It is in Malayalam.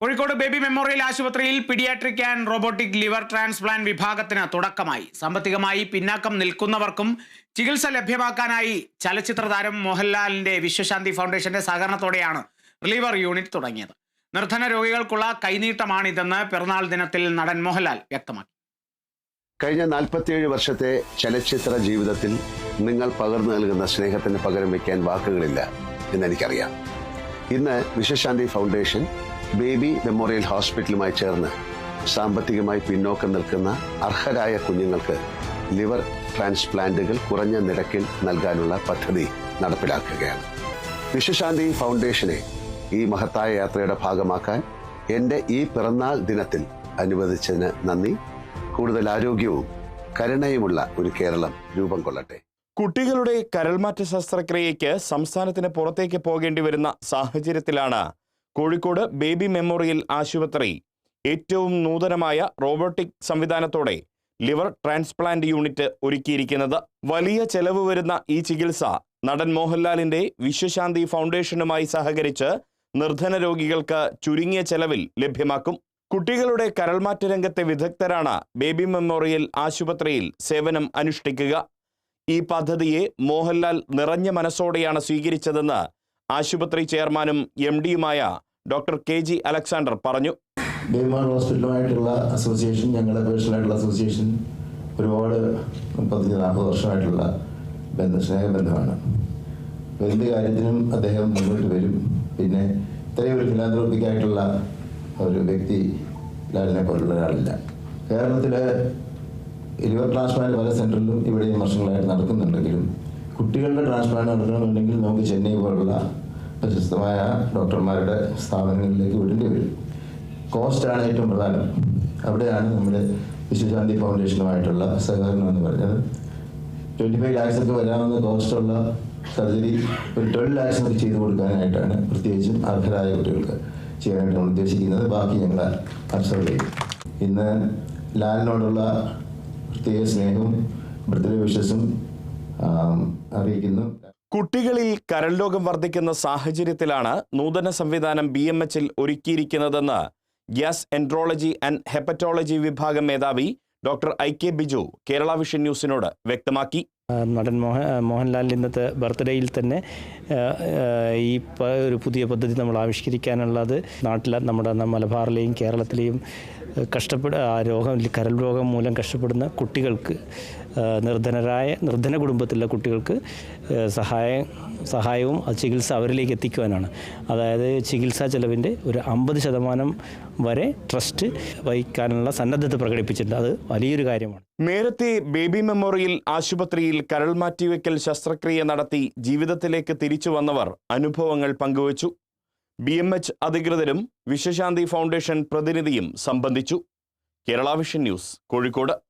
കോഴിക്കോട് ബേബി മെമ്മോറിയൽ ആശുപത്രിയിൽ pediatric and robotic liver transplant വിഭാഗത്തിന് തുടക്കമായി. സാമ്പത്തികമായി പിന്നാക്കം നിൽക്കുന്നവർക്കും ചികിത്സ ലഭ്യമാക്കാനായി ചലച്ചിത്ര താരം മോഹൻലാലിന്റെ വിശ്വശാന്തി ഫൗണ്ടേഷന്റെ സഹകരണത്തോടെയാണ് റിലീവർ യൂണിറ്റ് തുടങ്ങിയത്. നിർധന രോഗികൾക്കുള്ള കൈനീട്ടമാണിതെന്ന് പിറന്നാൾ ദിനത്തിൽ നടൻ മോഹൻലാൽ വ്യക്തമാക്കി. കഴിഞ്ഞ നാൽപ്പത്തിയേഴ് വർഷത്തെ ചലച്ചിത്ര ജീവിതത്തിൽ നിങ്ങൾ പകർന്നു നൽകുന്ന സ്നേഹത്തിന് പകരം വയ്ക്കാൻ വാക്കുകളില്ല എന്നെനിക്കറിയാം. ഇന്ന് വിശ്വശാന്തി ഫൗണ്ടേഷൻ ബേബി മെമ്മോറിയൽ ഹോസ്പിറ്റലുമായി ചേർന്ന് സാമ്പത്തികമായി പിന്നോക്കം നിൽക്കുന്ന അർഹരായ കുഞ്ഞുങ്ങൾക്ക് ലിവർ ട്രാൻസ്പ്ലാന്റുകൾ കുറഞ്ഞ നിരക്കിൽ നൽകാനുള്ള പദ്ധതി നടപ്പിലാക്കുകയാണ്. വിശ്വശാന്തി ഫൗണ്ടേഷനെ ഈ മഹത്തായ യാത്രയുടെ ഭാഗമാക്കാൻ എന്റെ ഈ പിറന്നാൾ ദിനത്തിൽ അനുവദിച്ചതിന് നന്ദി. കൂടുതൽ ആരോഗ്യവും കരുണയുമുള്ള ഒരു കേരളം രൂപം കൊള്ളട്ടെ. കുട്ടികളുടെ കരൾമാറ്റ ശസ്ത്രക്രിയയ്ക്ക് സംസ്ഥാനത്തിന് പുറത്തേക്ക് പോകേണ്ടി വരുന്ന സാഹചര്യത്തിലാണ് കോഴിക്കോട് ബേബി മെമ്മോറിയൽ ആശുപത്രി. ഏറ്റവും നൂതനമായ റോബോട്ടിക് സംവിധാനത്തോടെ ലിവർ ട്രാൻസ്പ്ലാന്റ് യൂണിറ്റ് ഒരുക്കിയിരിക്കുന്നത്. വലിയ ചെലവ് വരുന്ന ഈ ചികിത്സ നടൻ മോഹൻലാലിന്റെ വിശ്വശാന്തി ഫൗണ്ടേഷനുമായി സഹകരിച്ച് നിർധന രോഗികൾക്ക് ചുരുങ്ങിയ ചെലവിൽ ലഭ്യമാക്കും. കുട്ടികളുടെ കരൾമാറ്റ രംഗത്തെ വിദഗ്ധരാണ് ബേബി മെമ്മോറിയൽ ആശുപത്രിയിൽ സേവനം അനുഷ്ഠിക്കുക. ഈ പദ്ധതിയെ മോഹൻലാൽ നിറഞ്ഞ മനസ്സോടെയാണ് സ്വീകരിച്ചതെന്ന് ആശുപത്രി ചെയർമാനും എം ഡിയുമായ ഡോക്ടർ കെ ജി അലക്സാണ്ടർ പറഞ്ഞു. ബേമാർ ഹോസ്പിറ്റലുമായിട്ടുള്ള അസോസിയേഷൻ ഞങ്ങളുടെ പേഴ്സണലായിട്ടുള്ള അസോസിയേഷൻ ഒരുപാട് പതിനഞ്ച് നാൽപ്പത് വർഷമായിട്ടുള്ള ബന്ധ സ്നേഹബന്ധമാണ് എന്ത് കാര്യത്തിനും അദ്ദേഹം മുന്നോട്ട് വരും. പിന്നെ ഇത്രയും ഒരു ഫിലാന്ത്രോപ്പിക്കായിട്ടുള്ള ഒരു വ്യക്തി ലാലിനെ പോലുള്ള ഒരാളില്ല. കേരളത്തിലെ ലിവർ ട്രാൻസ്പ്ലാന്റ് പല സെന്ററിലും ഇവിടെയും വർഷങ്ങളായിട്ട് നടക്കുന്നുണ്ടെങ്കിലും കുട്ടികളുടെ ട്രാൻസ്പ്ലാന്റ് നടത്തണമെന്നുണ്ടെങ്കിൽ നമുക്ക് ചെന്നൈ പോലുള്ള പ്രശസ്തമായ ഡോക്ടർമാരുടെ സ്ഥാപനങ്ങളിലേക്ക് വിടേണ്ടി വരും. കോസ്റ്റാണ് ഏറ്റവും പ്രധാനം. അവിടെയാണ് നമ്മുടെ വിശ്വശാന്തി ഫൗണ്ടേഷനുമായിട്ടുള്ള സഹകരണം എന്ന് പറഞ്ഞത്. ട്വന്റി ഫൈവ് ലാക്സ് ഒക്കെ വരാവുന്ന കോസ്റ്റുള്ള സർജറി ഒരു ട്വൽവ് ലാക്സ് ഒക്കെ ചെയ്തു കൊടുക്കാനായിട്ടാണ് പ്രത്യേകിച്ചും അർഹരായ കുട്ടികൾക്ക് ചെയ്യാനായിട്ട് നമ്മൾ ഉദ്ദേശിക്കുന്നത്. ബാക്കി ഞങ്ങൾ അബ്സർവ് ചെയ്യും. ഇന്ന് ലാലിനോടുള്ള പ്രത്യേക സ്നേഹവും ബർത്ത്ഡേ വിഷസും അറിയിക്കുന്നു. കുട്ടികളിൽ കരൾ രോഗം വർദ്ധിക്കുന്ന സാഹചര്യത്തിലാണ് നൂതന സംവിധാനം ബി എം എച്ചിൽ ഒരുക്കിയിരിക്കുന്നതെന്ന് ഗ്യാസ് എൻട്രോളജി ആൻഡ് ഹെപ്പറ്റോളജി വിഭാഗം മേധാവി doctor I K Biju Kerala vision ന്യൂസിനോട് വ്യക്തമാക്കി. നടൻ മോഹൻ മോഹൻലാലിന്റെ ഇന്നത്തെ ബർത്ത്ഡേയിൽ തന്നെ ഈ ഒരു പുതിയ പദ്ധതി നമ്മൾ ആവിഷ്കരിക്കാനുള്ളത്. നാട്ടിലെ നമ്മുടെ മലബാറിലെയും കേരളത്തിലെയും കഷ്ടപ്പെട ആ രോഗം കരൾ രോഗം മൂലം കഷ്ടപ്പെടുന്ന കുട്ടികൾക്ക് നിർധനരായ നിർധന കുടുംബത്തിലുള്ള കുട്ടികൾക്ക് സഹായ സഹായം സഹായവും ചികിത്സ അവരിലേക്ക് എത്തിക്കുവാനാണ്. അതായത് ചികിത്സാ ചെലവിന്റെ ഒരു അമ്പത് ശതമാനം വരെ ട്രസ്റ്റ് വഹിക്കാനുള്ള സന്നദ്ധത പ്രകടിപ്പിച്ചിട്ടുണ്ട്. അത് വലിയൊരു കാര്യമാണ്. നേരത്തെ ബേബി മെമ്മോറിയൽ ആശുപത്രിയിൽ കരൾ മാറ്റിവെക്കൽ ശസ്ത്രക്രിയ നടത്തി ജീവിതത്തിലേക്ക് തിരിച്ചു വന്നവർ അനുഭവങ്ങൾ പങ്കുവച്ചു. ബി എം എച്ച് അധികൃതരും വിശ്വശാന്തി ഫൗണ്ടേഷൻ പ്രതിനിധിയും സംബന്ധിച്ചു. Kerala vision news Kozhikode.